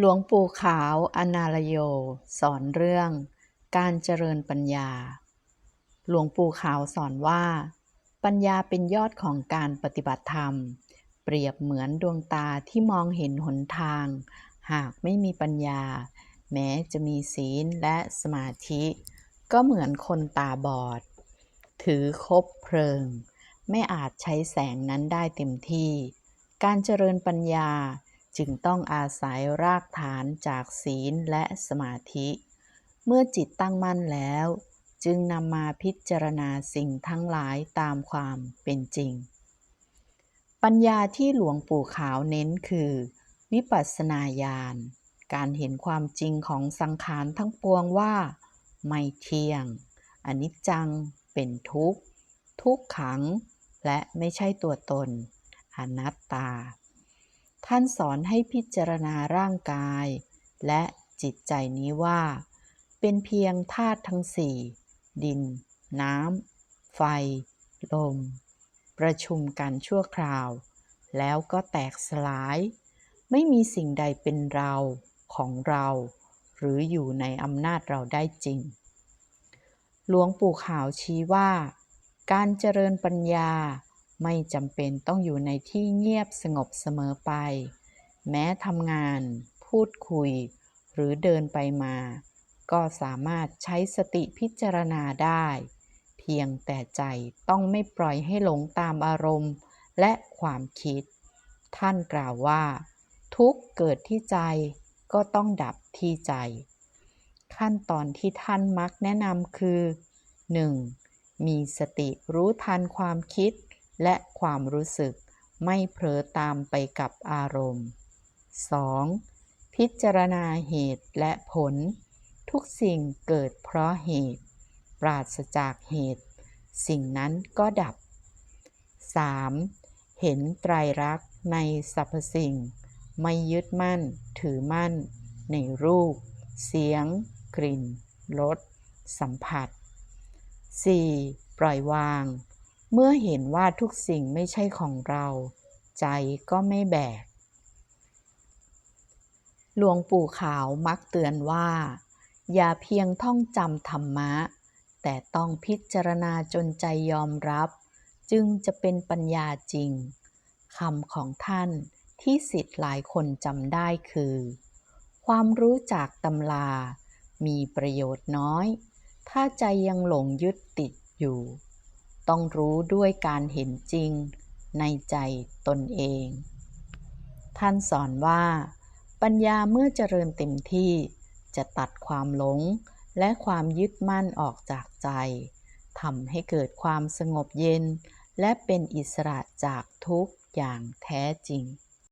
หลวงปู่ขาวอนาลโย สอนเรื่อง การเจริญปัญญา หลวงปู่ขาวสอนว่า ปัญญาเป็นยอดของการปฏิบัติธรรม เปรียบเหมือนดวงตาที่มองเห็นหนทาง หากไม่มีปัญญา แม้จะมีศีลและสมาธิ ก็เหมือนคนตาบอด ถือคบเพลิง ไม่อาจใช้แสงนั้นได้เต็มที่ การเจริญปัญญา จึงต้องอาศัยรากฐานจากศีลและสมาธิ เมื่อจิตตั้งมั่นแล้ว จึงนำมาพิจารณาสิ่งทั้งหลายตามความเป็นจริง ปัญญาที่หลวงปู่ขาวเน้นคือ วิปัสสนาญาณ การเห็นความจริงของสังขารทั้งปวงว่า ไม่เที่ยง อนิจจัง เป็นทุกข์ ทุกขัง และไม่ใช่ตัวตน อนัตตา ท่านสอนให้พิจารณาร่างกาย และจิตใจนี้ว่า เป็นเพียงธาตุทั้งสี่ ดิน น้ำ ไฟ ลม ประชุมกันชั่วคราว แล้วก็แตกสลาย ไม่มีสิ่งใดเป็นเราของเรา หรืออยู่ในอำนาจเราได้จริง หลวงปู่ขาวชี้ว่า การเจริญปัญญา ไม่จำเป็นต้องอยู่ในที่เงียบสงบเสมอไป แม้ทำงาน พูดคุย หรือเดินไปมา ก็สามารถใช้สติพิจารณาได้ เพียงแต่ใจต้องไม่ปล่อยให้หลงตามอารมณ์และความคิด ท่านกล่าวว่า ทุกเกิดที่ใจก็ต้องดับที่ใจ ขั้นตอนที่ท่านมักแนะนำคือ 1. มีสติรู้ทันความคิด และความรู้สึกไม่เผลอตามไปกับอารมณ์ 2. พิจารณาเหตุและผล ทุกสิ่งเกิดเพราะเหตุ ปราศจากเหตุ สิ่งนั้นก็ดับ 3. เห็นไตรลักษณ์ในสรรพสิ่ง ไม่ยึดมั่นถือมั่น ในรูป เสียง กลิ่นรสสัมผัส 4. ปล่อยวาง เมื่อเห็นว่าทุกสิ่งไม่ใช่ของเรา ใจก็ไม่แบก หลวงปู่ขาวมักเตือนว่า อย่าเพียงท่องจำธรรมะ แต่ต้องพิจารณาจนใจยอมรับ จึงจะเป็นปัญญาจริงคำของท่านที่สิทธิ์หลายคนจำได้คือ ความรู้จากตำรามีประโยชน์น้อย ถ้าใจยังหลงยึดติดอยู่ ต้องรู้ด้วยการเห็นจริงในใจตนเอง ท่านสอนว่า ปัญญาเมื่อเจริญเต็มที่จะตัดความหลงและความยึดมั่นออกจากใจทำให้เกิดความสงบเย็น และเป็นอิสระจากทุกอย่างแท้จริง